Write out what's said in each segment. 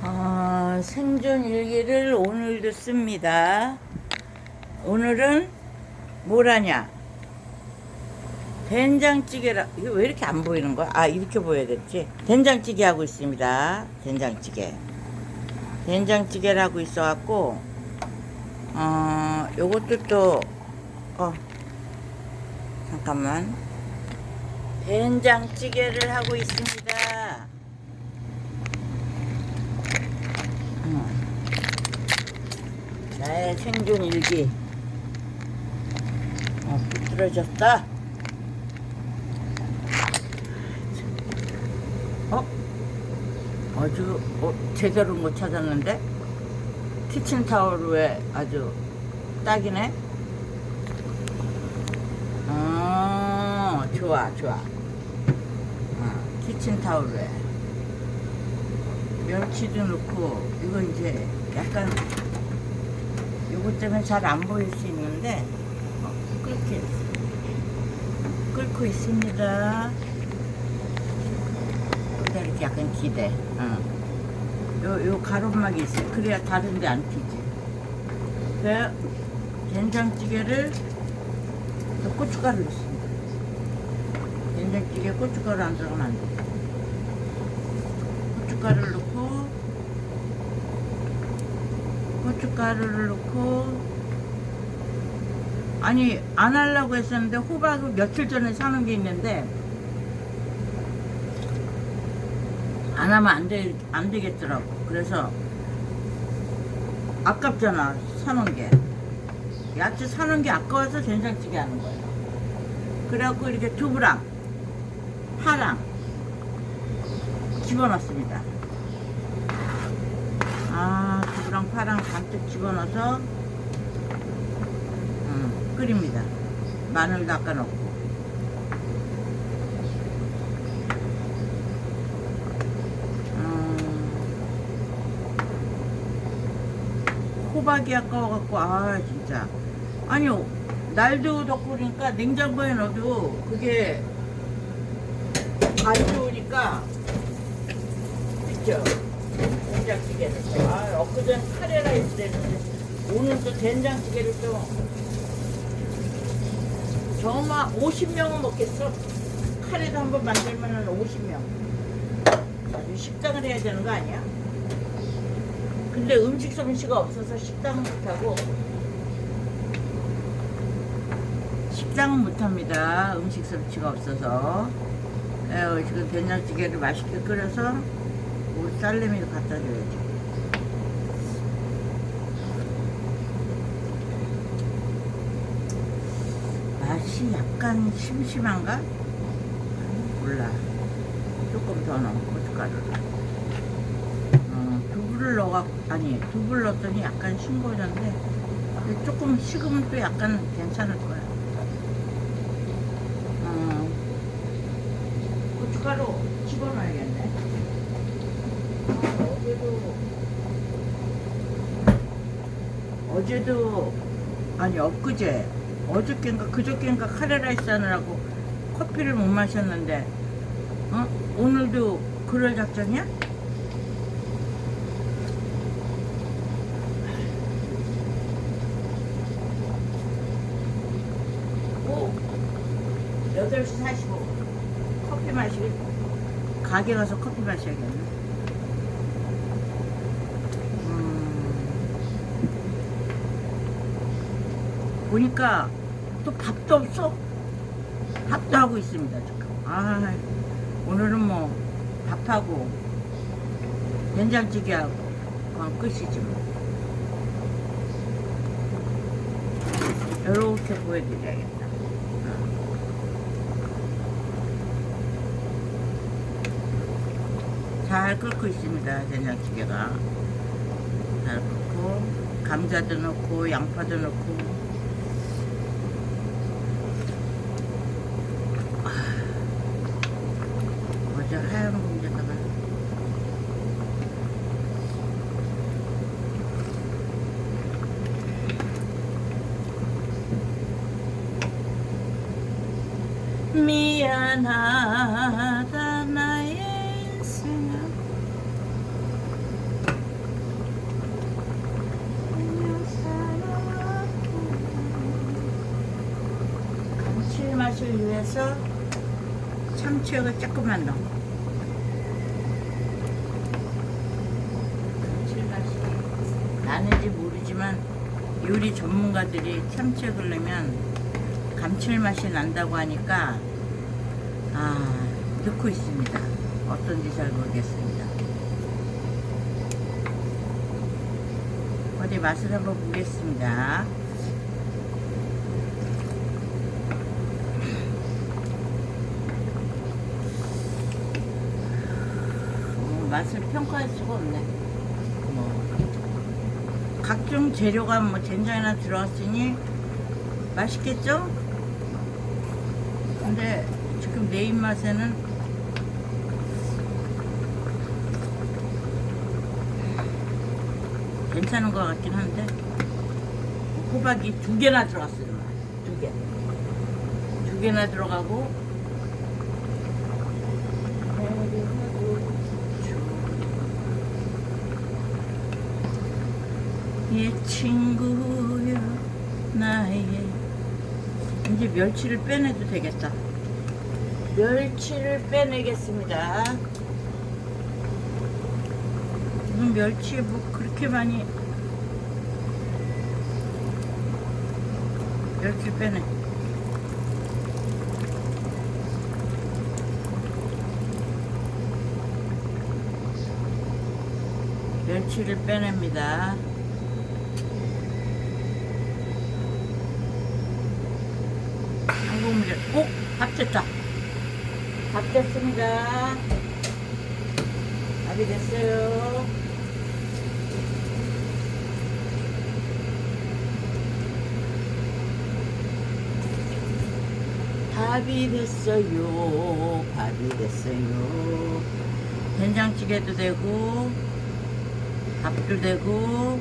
아, 생존 일기를 오늘도 씁니다. 오늘은 뭘 하냐? 된장찌개라, 이거 왜 이렇게 안 보이는 거야? 아, 이렇게 보여야겠지? 된장찌개 하고 있습니다. 된장찌개. 된장찌개를 하고 있어갖고, 어, 요것도 또, 어, 잠깐만. 된장찌개를 하고 있습니다. 음. 나의 생존 일기. 어, 부풀어졌다. 어? 아주 어, 제대로 못 찾았는데? 키친타월에 아주 딱이네? 어, 좋아, 좋아. 어, 키친타월에. 멸치도 넣고, 이거 이제 약간, 요것 때문에 잘 안 보일 수 있는데, 어, 끓게, 끓고 있습니다. 여기다 이렇게 약간 기대. 응. 요, 요 가로막이 있어요. 그래야 다른데 안 튀지. 그 된장찌개를 또 고춧가루 넣습니다. 된장찌개 고춧가루 안 들어가면 안 돼. 고춧가루를 넣고 고춧가루를 넣고 아니 안 하려고 했었는데 호박을 며칠 전에 사놓은 게 있는데 안 하면 안, 되, 안 되겠더라고. 그래서 아깝잖아, 사놓은 게. 야채 사놓은 게 아까워서 된장찌개 하는 거예요. 그래갖고 이렇게 두부랑 파랑 집어넣습니다. 아, 두부랑 파랑 잔뜩 집어넣어서 음, 끓입니다. 마늘도 아까 넣고. 음, 호박이 아까워갖고 아 진짜 아니 날도 덥고 그러니까 냉장고에 넣어도 그게 안 좋으니까 그죠 된장찌개를 아 엊그전 카레라이스 됐는데 오늘 또 된장찌개를 또 정말 50명은 먹겠어. 카레도 한번 만들면 50명. 아주 식당을 해야 되는 거 아니야? 근데 음식 솜씨가 없어서 식당은 못하고 식당은 못합니다. 음식 솜씨가 없어서. 에휴, 지금 된장찌개를 맛있게 끓여서 우리 딸내미도 갖다 줘야 지. 맛이 약간 심심한가? 몰라. 조금 더 넣어, 고춧가루를. 어, 두부를 넣어, 아니, 두부를 넣었더니 약간 싱거워졌는데, 조금 식으면 또 약간 괜찮을 거야. 어, 고춧가루 집어넣어야겠네. 어, 어제도, 어제도, 아니, 엊그제, 어저께인가 그저께인가 카레라이스 하느라고 커피를 못 마셨는데, 어? 오늘도 그럴 작전이야? 오, 8시 45. 커피 마시기, 가게 가서 커피 마셔야겠네. 보니까 또 밥도 없어. 밥도 하고 있습니다, 지금. 아, 오늘은 뭐, 밥하고, 된장찌개하고, 그건 끝이지 뭐. 이렇게 보여드려야겠다. 어. 잘 끓고 있습니다, 된장찌개가. 잘 끓고, 감자도 넣고, 양파도 넣고, 하얀 공기에다가 미안하다 나의 인생아. 감칠맛을 위해서 참치액을 조금만 넣어. 나는지 모르지만 요리 전문가들이 참치액을 넣으면 감칠맛이 난다고 하니까 아 넣고 있습니다. 어떤지 잘 모르겠습니다. 어디 맛을 한번 보겠습니다. 어, 맛을 평가할 수가 없네. 뭐 각종 재료가 뭐 된장이나 들어갔으니 맛있겠죠? 근데 지금 내 입맛에는 괜찮은 것 같긴 한데 호박이 두 개나 들어갔어요. 두 개. 두 개나 들어가고 이 친구여 나의 이제 멸치를 빼내도 되겠다. 멸치를 빼내겠습니다. 지금 멸치에 뭐 그렇게 많이 멸치 빼내. 멸치를 빼냅니다. 한국물에 오! 밥 됐다. 밥 됐습니다. 밥이 됐어요. 밥이 됐어요. 밥이 됐어요. 된장찌개도 되고, 밥도 되고,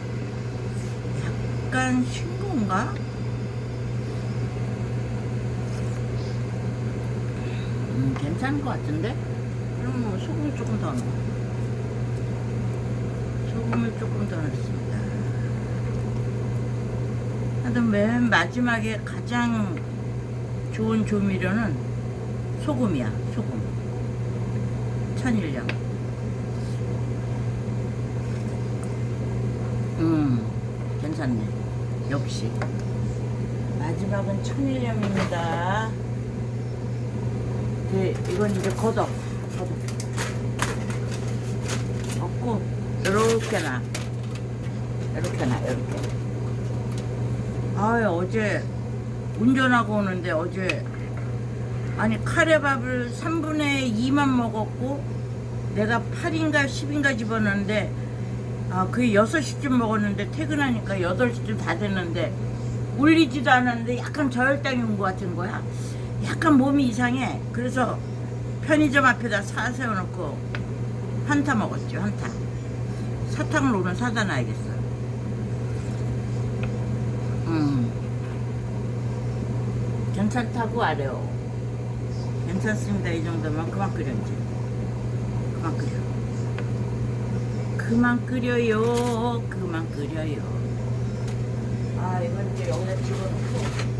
약간 싱거운가? 음, 괜찮은 것 같은데? 그럼 뭐 소금을 조금 더 넣어. 소금을 조금 더 넣습니다. 하여튼 맨 마지막에 가장 좋은 조미료는 소금이야, 소금. 천일염. 음, 괜찮네. 역시. 마지막은 천일염입니다. 그, 이건 이제 걷어. 걷어. 걷고, 요렇게 놔. 요렇게 놔, 요렇게. 아유, 어제 운전하고 오는데 어제 아니 카레밥을 3분의 2만 먹었고 내가 8인가 10인가 집어넣는데 아 그게 6시쯤 먹었는데 퇴근하니까 8시쯤 다 됐는데 울리지도 않았는데 약간 저혈당이 온 것 같은 거야 약간 몸이 이상해 그래서 편의점 앞에다 사 세워놓고 한타 먹었죠 한타 사탕을 오늘 사다 놔야겠어 음 괜찮다고 아래요. 괜찮습니다. 이 정도면 그만 끓여 이제. 그만 끓여. 그만 끓여요. 그만 끓여요. 아 이건 이제 여기다 집어넣고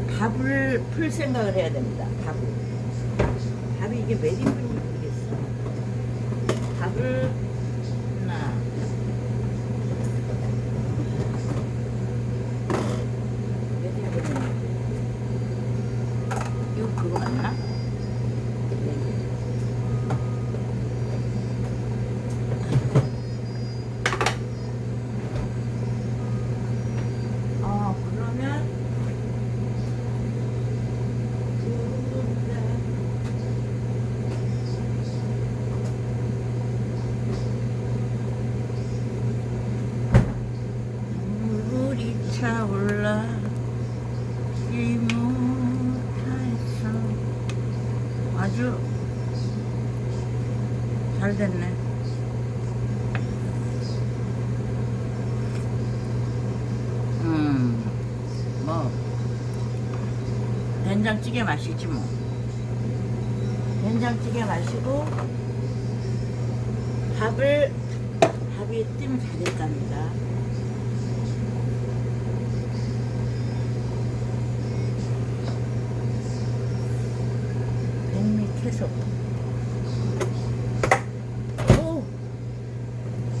밥을 풀 생각을 해야 됩니다. 밥을. 밥이 이게 몇 인분인지 모르겠어. 밥을 된장찌개 맛이지 뭐 된장찌개 마시고 밥을 밥이 뜸 잘했답니다 백미 채소 오!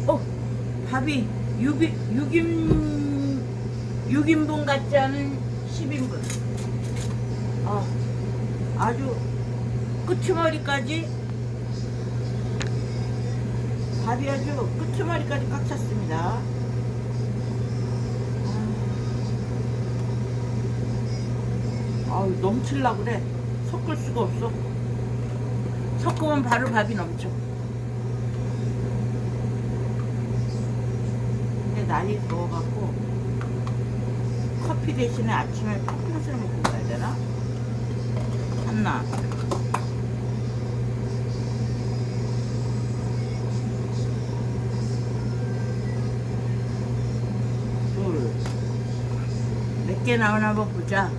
오! 밥이 6, 6인 6인분 같지 않은 10인분 아, 아주 끝머리까지 밥이 아주 끝머리까지 꽉 찼습니다. 아우 넘칠라 그래. 섞을 수가 없어. 섞으면 바로 밥이 넘쳐. 근데 날이 더워갖고 커피 대신에 아침에 팥팥을 먹고 가야 되나? 한 나. 둘 몇 개 나오나 한번 보자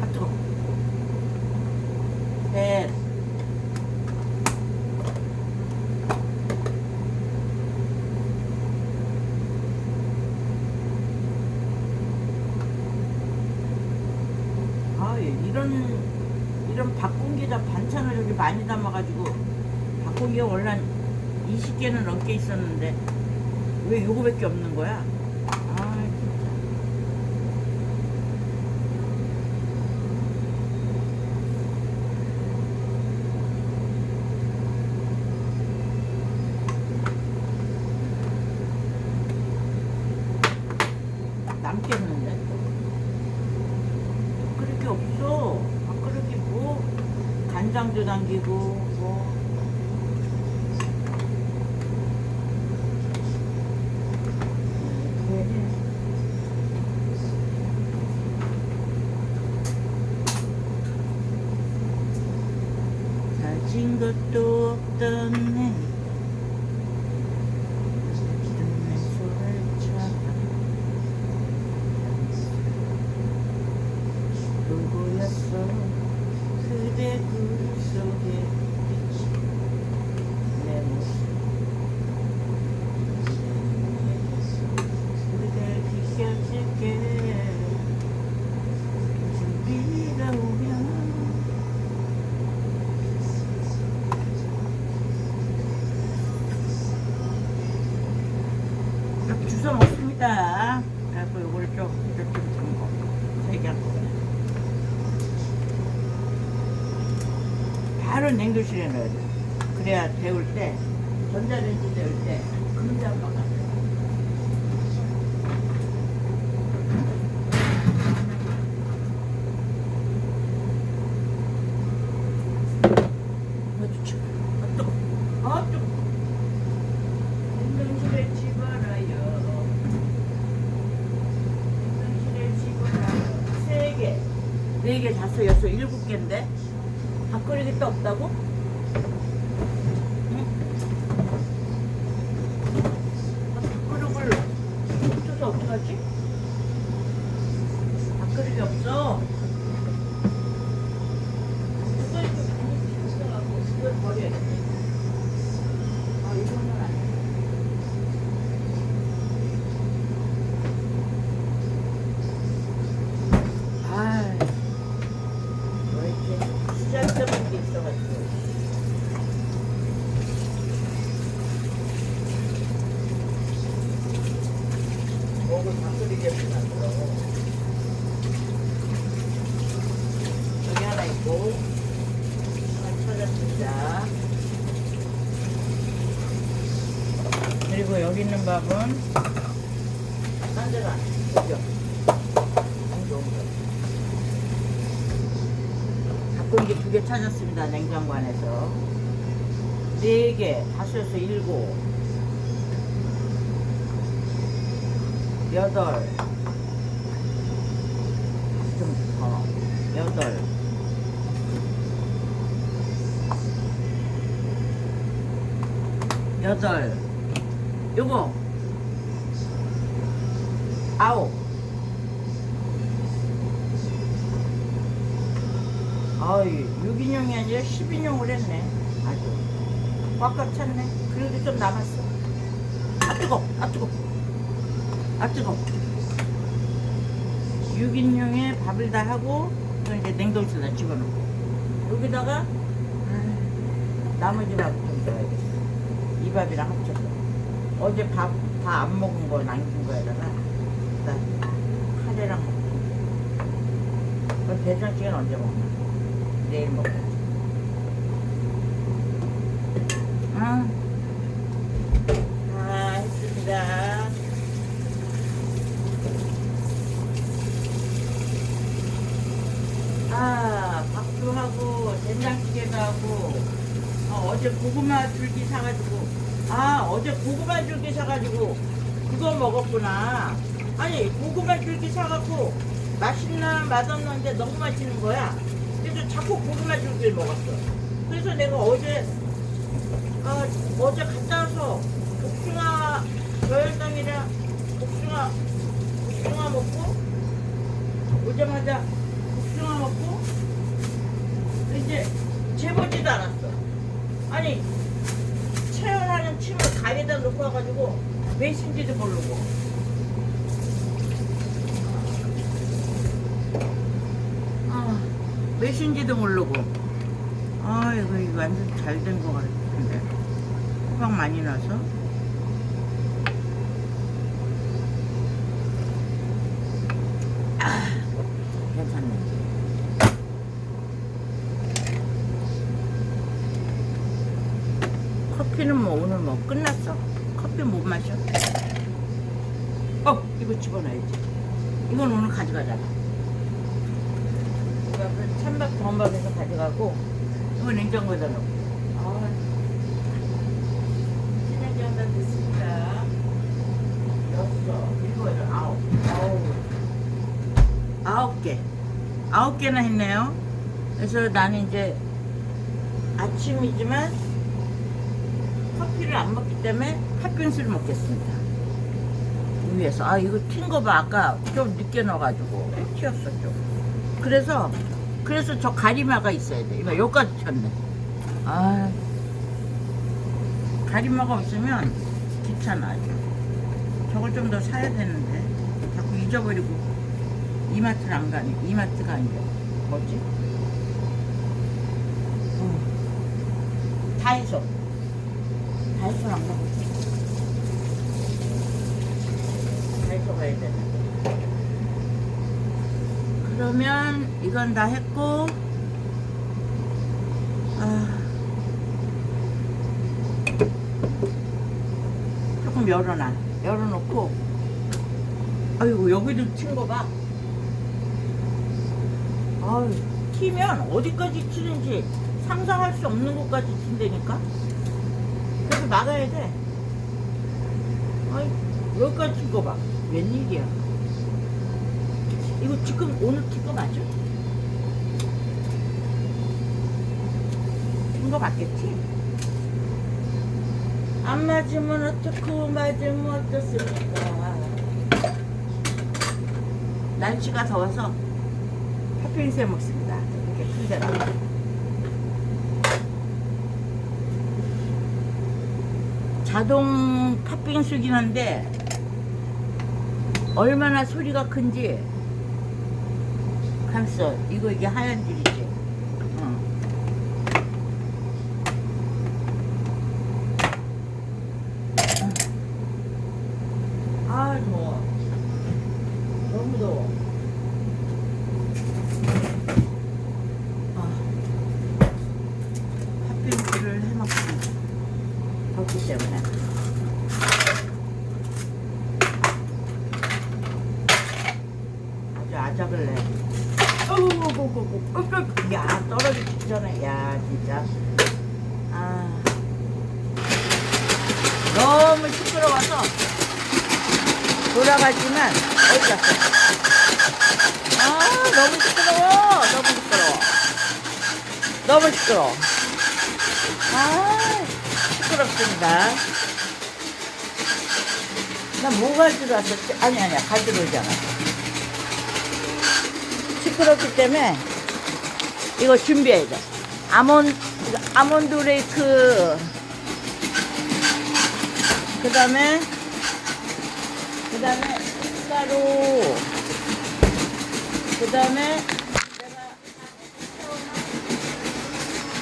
아 뜨거. 셋. 아 예, 이런 이런 박공기에다 반찬을 여기 많이 담아가지고 박공기가 원래 한 20개는 넘게 있었는데 왜 요거밖에 없는 거야? 아 진짜. 남겠는데 밥그릇이 없어 간장도 담기고 뭐 가진 것도 없던 내 듣는 소리처럼 누구였어 그대 그 속에 비친 내 모습 그대 비껴줄게 준비가 오면 이렇게 주워 먹습니다. 그래서 요거를 좀 이렇게 담고 세개 한꺼번에. 바로 냉동실에 넣어야 돼. 그래야 데울 때, 전자레인지 데울 때, 금방 막아. 어쭈, 아, 뜨거. 아, 뜨거. 냉동실에 집어넣어요. 냉동실에 집어넣어요. 세 개. 네 개, 다섯, 여섯, 일곱 개인데? 밥그릇이 또 없다고? 응? 아, 밥그릇을 없어서 어떡하지? 밥그릇이 없어. 이거 이렇게 많이 비싸갖고 이걸 버려야겠네. 아, 이거는 안 돼. 아, 왜 이렇게 시작점인 게 있어가지고. 목을 바꾸리겠구나, 그럼. 여기 하나 있고, 하나 찾았습니다. 그리고 여기 있는 밥은, 딴 데가, 여기요. 너무 좋은 거. 닭고기 두 개 찾았습니다. 냉장고 안에서. 네 개, 다섯에서 일곱, 여덟, 좀 더, 여덟, 여덟, 요거, 아홉, 아이 6인용이 아니라 10인용을 했네. 아주 꽉꽉 찼네. 그래도 좀 남았어. 아 뜨거. 아 뜨거. 아 뜨거. 6인용에 밥을 다 하고 또 이제 냉동실에 집어넣고. 여기다가 아, 나머지 밥 좀 줘야겠어. 이 밥이랑 합쳐서. 어제 밥 다 안 먹은 거 남긴 거에다가 나 카레랑 먹고. 그럼 된장찌개는 언제 먹나 내일 먹고 아, 다 했습니다 아, 밥도 하고, 된장찌개도 하고, 어, 제 고구마 줄기 사가지고, 아, 어제 고구마 줄기 사가지고, 그거 먹었구나. 아니, 고구마 줄기 사갖고, 맛있나, 맛없는데 너무 맛있는 거야. 자꾸 고구마 줄기를 먹었어. 그래서 내가 어제, 아, 어제 갔다 와서, 복숭아, 저혈당이랑 복숭아, 복숭아 먹고, 오자마자 복숭아 먹고 이제 재보지도 않았어. 아니 체온하는 침을 가게다 놓고 와가지고 몇인지도 모르고. 아, 몇인지도 모르고. 아 이거 이거 완전 잘 된 거 같은데. 호박 많이 넣어서. 괜찮네. 커피는 뭐 오늘 뭐 끝났어. 커피 못 마셔. 어, 이거 집어넣어야지. 이건 오늘 가져가잖아. 이거 그 찬밥 가져가고 이거 냉장고에다 넣고. 아, 다 됐습니다. 여섯, 일곱, 여덟, 아홉. 아홉. 아홉 개. 아홉 개나 했네요. 그래서 나는 이제 아침이지만 커피를 안 먹기 때문에 팥빙수를 먹겠습니다. 위에서. 아, 이거 튄 거 봐. 아까 좀 늦게 넣어가지고. 튀었어, 좀. 그래서, 그래서 저 가리마가 있어야 돼. 이거 여기까지 튀었네. 아, 가리마가 없으면 귀찮아. 저걸 좀 더 사야 되는데. 자꾸 잊어버리고. 이마트를 안 가니. 이마트가 아니라. 뭐지? 어. 다이소. 다이소 안 가보지. 다이소 가야 되는데. 그러면 이건 다 했고, 아. 조금 열어놔. 열어놓고, 아이고, 여기도 튄거 봐. 아유, 튀면 어디까지 튀는지 상상할 수 없는 곳까지 튄다니까? 그래서 막아야 돼. 아이, 여기까지 튄거 봐. 웬일이야. 이거 지금 오늘 튄거 맞아? 튄거 맞겠지? 안 맞으면 어떻고 맞으면 어떻습니까? 날씨가 더워서 팥빙수 해 먹습니다. 이렇게 큰 데다가. 자동 팥빙수긴 한데 얼마나 소리가 큰지 감써 이거 이게 하얀 줄이지 응. 아 더워 너무 더워 아, 팥빙수를 해 먹습니다 덥기 때문에 아주 아작을 내. 어구구구구. 야 떨어지기 직전에. 야 진짜. 아 너무 시끄러워서 돌아가지만 어디 갔어? 아 너무 시끄러워. 너무 시끄러워. 너무 시끄러워. 아 시끄럽습니다. 나뭐 가지러 왔었지? 아니 아니야 가지러 오지 않았어. 시끄럽기 때문에 이거 준비해야 돼. 아몬 아몬드 레이크 그 다음에 그 다음에 쌀가루 그 다음에 내가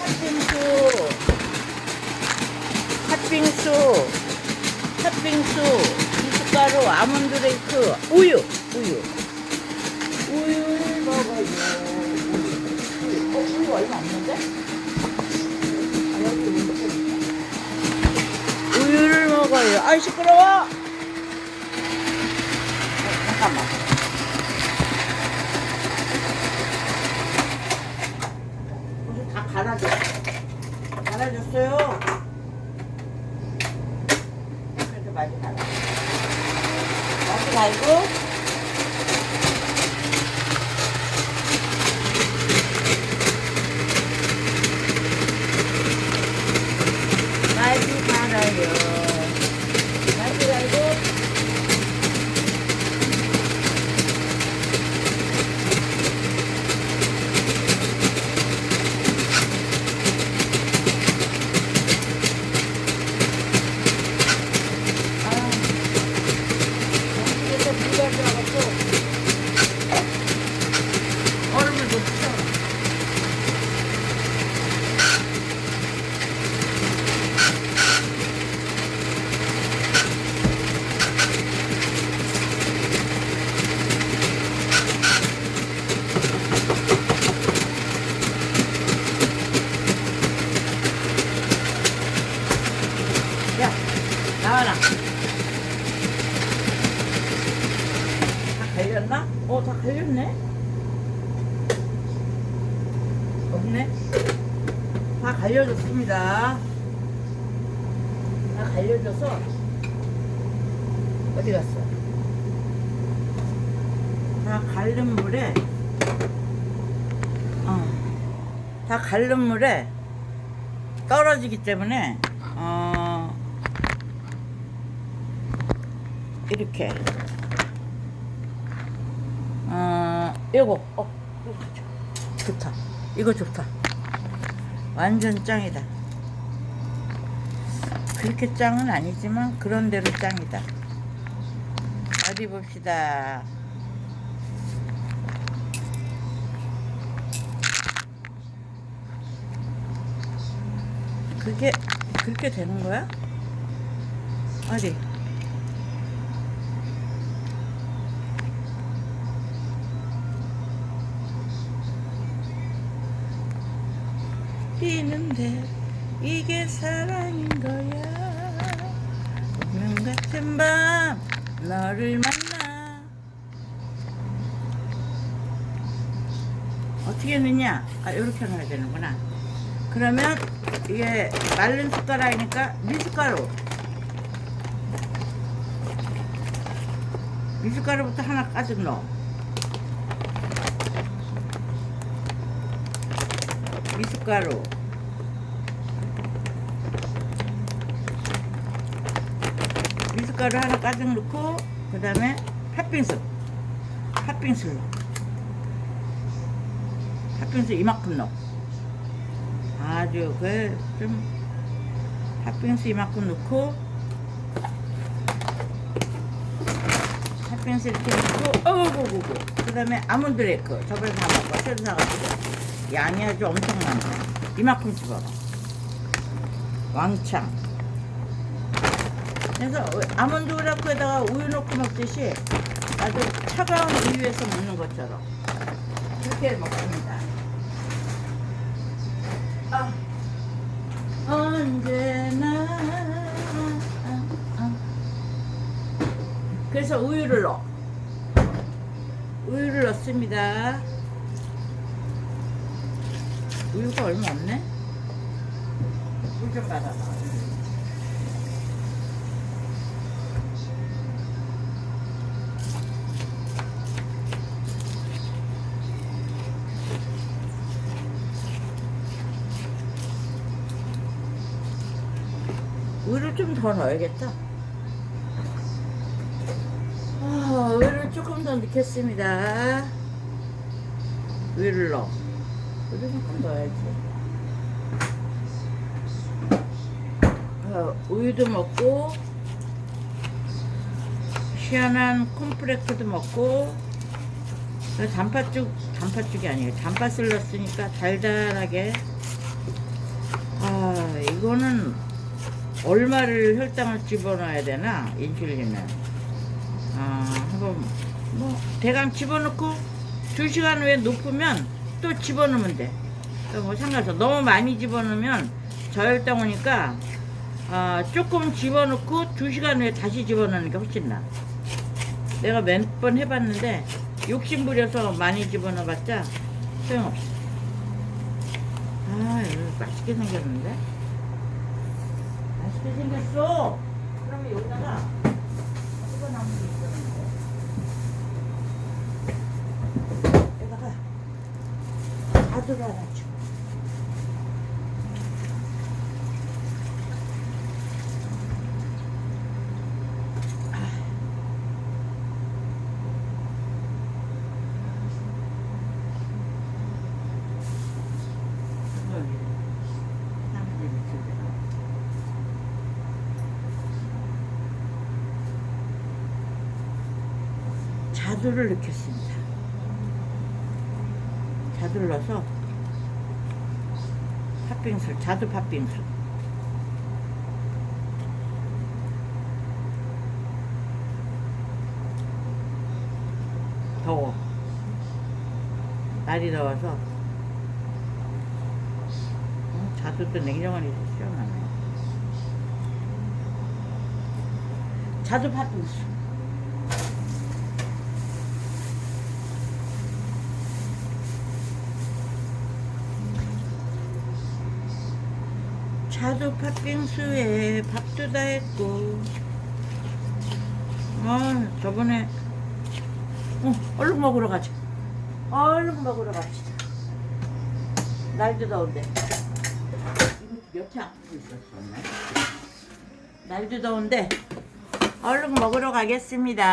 팥빙수, 팥빙수, 팥빙수, 미숫가루, 아몬드 레이크, 우유, 우유. 우유를 먹어요. 어, 우유 얼마 좀 있다. 우유를 먹어요. 아이, 시끄러워! 어, 잠깐만. 갈아줬어. 갈아줬어요. 그래도 많이 갈아. 많이 갈고. 많이 갈아요. 많이 갈고. 아, 그래서 물을 들어가고 얼음을 넣죠. 야, 나와라. 다 갈렸나? 어, 다 갈렸네? 없네? 다 갈려졌습니다. 다 갈려져서, 어디 갔어? 다 갈른 물에, 어, 다 갈른 물에 떨어지기 때문에, 어, 이렇게. 어 이거 어 좋다. 이거 좋다. 완전 짱이다. 그렇게 짱은 아니지만 그런대로 짱이다. 어디 봅시다 그게 그렇게 되는 거야? 어디? 뛰는데 이게 사랑인 거야 운명 같은 밤 너를 만나 어떻게 넣냐 아 이렇게 넣어야 되는구나 그러면 이게 마른 숟가락이니까 미숫가루. 미숫가루부터 하나 가득 넣어. 미숫가루. 미숫가루 하나 가득 넣고 그 다음에 팥빙수. 팥빙수 팥빙수 이만큼 넣어 아주 그좀 팥빙수 이만큼 넣고 팥빙수 이렇게 넣고 어구구구 그 다음에 아몬드 레이크 저번에 다 먹고 새로 사가지고 양이 아주 엄청난다. 이만큼 집어봐 왕창. 그래서 아몬드 라크에다가 우유 넣고 먹듯이 아주 차가운 우유에서 먹는 것처럼 그렇게 먹습니다 아, 언제나. 그래서 우유를 넣어. 우유를 넣습니다. 우유가 얼마 없네? 물 좀 받아봐 우유를 좀 더 넣어야겠다. 아, 우유를 조금 더 넣겠습니다. 우유를 넣어. 우유 조금 넣어야지. 어, 우유도 먹고, 시원한 콤프레크도 먹고, 단팥죽, 단팥죽이 아니에요. 단팥을 넣었으니까 달달하게. 아, 이거는 얼마를 혈당을 집어넣어야 되나? 인슐린은. 아, 한번, 뭐, 대강 집어넣고, 두 시간 후에 높으면 또 집어넣으면 돼. 그뭐 상관없어. 너무 많이 집어넣으면 저혈당 오니까, 아, 조금 집어넣고 두 시간 후에 다시 집어넣는 게 훨씬 나아. 내가 몇 번 해봤는데 욕심 부려서 많이 집어넣어봤자 소용없어. 아, 맛있게 생겼는데? 맛있게 생겼어. 그러면 여기다가 이거 나온 게 있었는데. 여기다가 자두를 하나 줘. 여기 사람들이 밑에 자두를 넣겠습니다. 자두를 넣어서 자두 팥빙수. 더워. 날이 더워서 어, 자두도 냉정하게 시원하네. 자두 팥빙수. 자두 팥빙수에 밥도 다 했고. 아, 저번에, 어, 얼른 먹으러 가자. 얼른 먹으러 갑시다. 날도 더운데. 옆에 안 보고 있었었네. 날도 더운데, 얼른 먹으러 가겠습니다.